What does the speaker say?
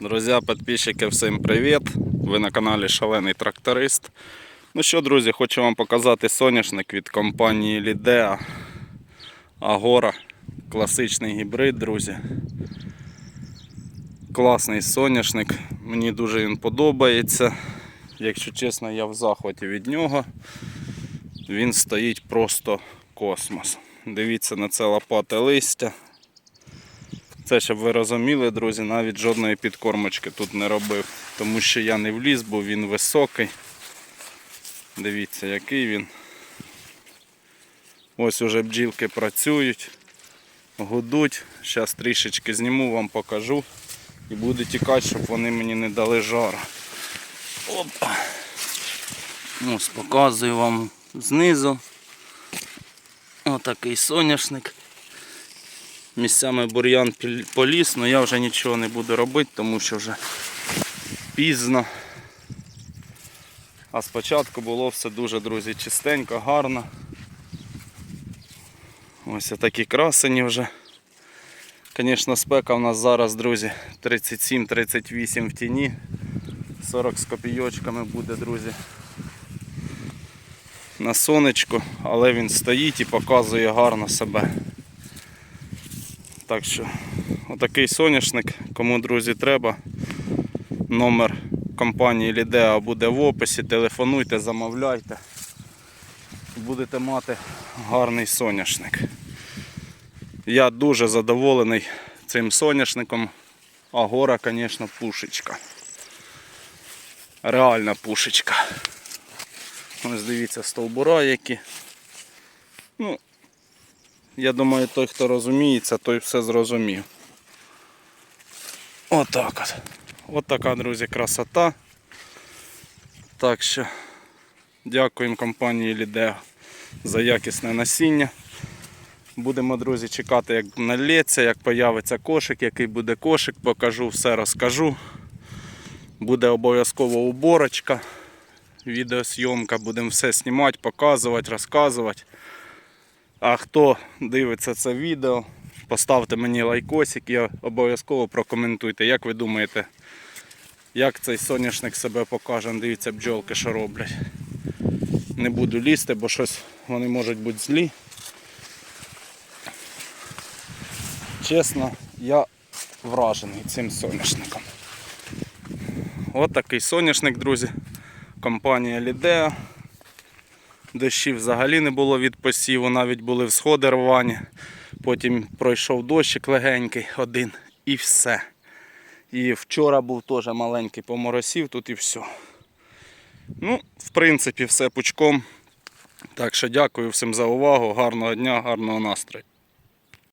Друзі, підписчики, всім привіт! Ви на каналі Шалений Тракторист. Ну що, друзі, хочу вам показати соняшник від компанії Lidea Agora. Класичний гібрид, друзі. Класний соняшник, мені дуже він подобається. Якщо чесно, я в захваті від нього. Він стоїть просто космос. Дивіться на це лопате листя. Це, щоб ви розуміли, друзі, навіть жодної підкормочки тут не робив, тому що я не вліз, бо він високий. Дивіться, який він. Ось уже бджілки працюють, гудуть. Зараз трішечки зніму, вам покажу. І буду тікати, щоб вони мені не дали жару. Опа. Ось показую вам знизу. Отакий соняшник. Місцями бур'ян поліз, але я вже нічого не буду робити, тому що вже пізно. А спочатку було все дуже, друзі, чистенько, гарно. Ось такі красені вже. Звісно, спека в нас зараз, друзі, 37-38 в тіні. 40 з копійочками буде, друзі. На сонечку, але він стоїть і показує гарно себе. Так що, отакий соняшник, кому, друзі, треба. Номер компанії Lidea буде в описі. Телефонуйте, замовляйте. Будете мати гарний соняшник. Я дуже задоволений цим соняшником. Агора, звісно, пушечка. Реальна пушечка. Ось дивіться стовбура які. Ну, я думаю, той, хто розуміється, той все зрозумів. Отак от. От така, друзі, красота. Так що дякуємо компанії Lidea за якісне насіння. Будемо, друзі, чекати, як налється, як появиться кошик, який буде кошик, покажу, все розкажу. Буде обов'язково уборочка, відеосйомка, будемо все знімати, показувати, розказувати. А хто дивиться це відео, поставте мені лайкосик і обов'язково прокоментуйте, як ви думаєте, як цей соняшник себе покаже. Дивіться, бджолки що роблять. Не буду лізти, бо щось вони можуть бути злі. Чесно, я вражений цим соняшником. От такий соняшник, друзі. Компанія Lidea. Дощів взагалі не було від посіву, навіть були всходи рвані. Потім пройшов дощик легенький один і все. І вчора був теж маленький поморосів, тут і все. Ну, в принципі, все пучком. Так що дякую всім за увагу, гарного дня, гарного настрою.